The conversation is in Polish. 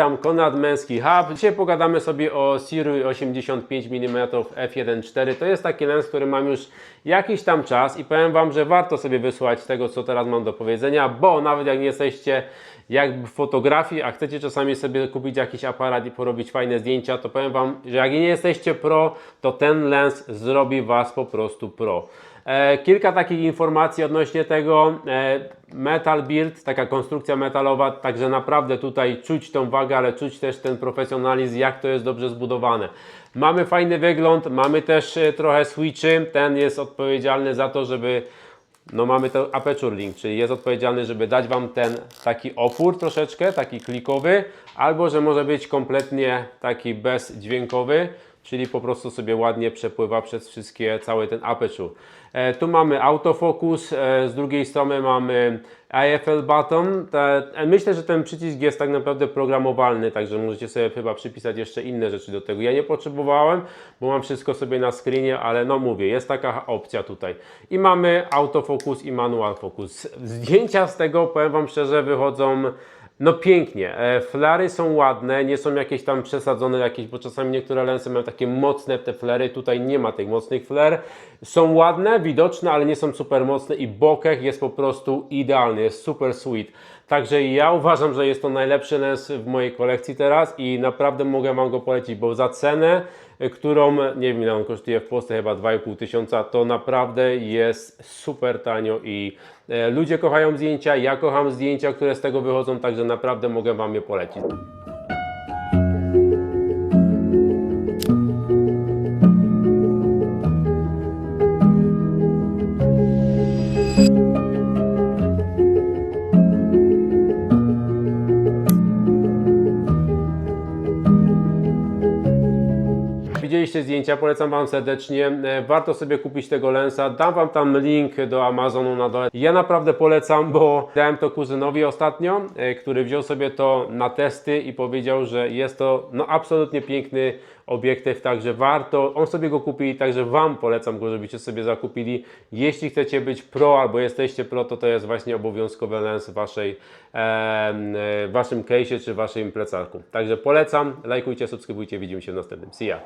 Witam, Konrad Męski Hub. Dzisiaj pogadamy sobie o Sirui 85 mm f1.4. To jest taki lens, który mam już jakiś tam czas i powiem Wam, że warto sobie wysłuchać tego, co teraz mam do powiedzenia, bo nawet jak nie jesteście jakby w fotografii, a chcecie czasami sobie kupić jakiś aparat i porobić fajne zdjęcia, to powiem Wam, że jak nie jesteście pro, to ten lens zrobi Was po prostu pro. E, kilka takich informacji odnośnie tego. E, metal build, taka konstrukcja metalowa, także naprawdę tutaj czuć tą wagę, ale czuć też ten profesjonalizm, jak to jest dobrze zbudowane. Mamy fajny wygląd, mamy też e, trochę switchy. Ten jest odpowiedzialny za to, żeby no mamy to aperture link, czyli jest odpowiedzialny, żeby dać Wam ten taki opór troszeczkę, taki klikowy, albo że może być kompletnie taki bezdźwiękowy, czyli po prostu sobie ładnie przepływa przez wszystkie, cały ten aperture. E, tu mamy autofocus, e, z drugiej strony mamy IFL button. E, myślę, że ten przycisk jest tak naprawdę programowalny, także możecie sobie chyba przypisać jeszcze inne rzeczy do tego. Ja nie potrzebowałem, bo mam wszystko sobie na screenie, ale no mówię, jest taka opcja tutaj. I mamy autofocus i manual focus. Zdjęcia z tego, powiem Wam szczerze, wychodzą no pięknie. E, Flary są ładne, nie są jakieś tam przesadzone jakieś, bo czasami niektóre lensy mają takie mocne te flery, tutaj nie ma tych mocnych fler. Są ładne, widoczne, ale nie są super mocne i bokeh jest po prostu idealny, jest super sweet. Także ja uważam, że jest to najlepszy lens w mojej kolekcji teraz i naprawdę mogę Wam go polecić, bo za cenę, y, którą, nie wiem ile on kosztuje w Polsce, chyba 2,5 tysiąca, to naprawdę jest super tanio i e, ludzie kochają zdjęcia, ja kocham zdjęcia, które z tego wychodzą, także naprawdę mogę Wam je polecić. Widzieliście zdjęcia, polecam Wam serdecznie. E, Warto sobie kupić tego lensa. Dam Wam tam link do Amazonu na dole. Ja naprawdę polecam, bo dałem to kuzynowi ostatnio, e, który wziął sobie to na testy i powiedział, że jest to no, absolutnie piękny obiektyw, także warto. On sobie go kupi, także Wam polecam go, żebyście sobie zakupili. Jeśli chcecie być pro albo jesteście pro, to to jest właśnie obowiązkowy lens w waszej, e, waszym case'ie czy waszym plecaku. Także polecam, lajkujcie, subskrybujcie, widzimy się w następnym. See ya!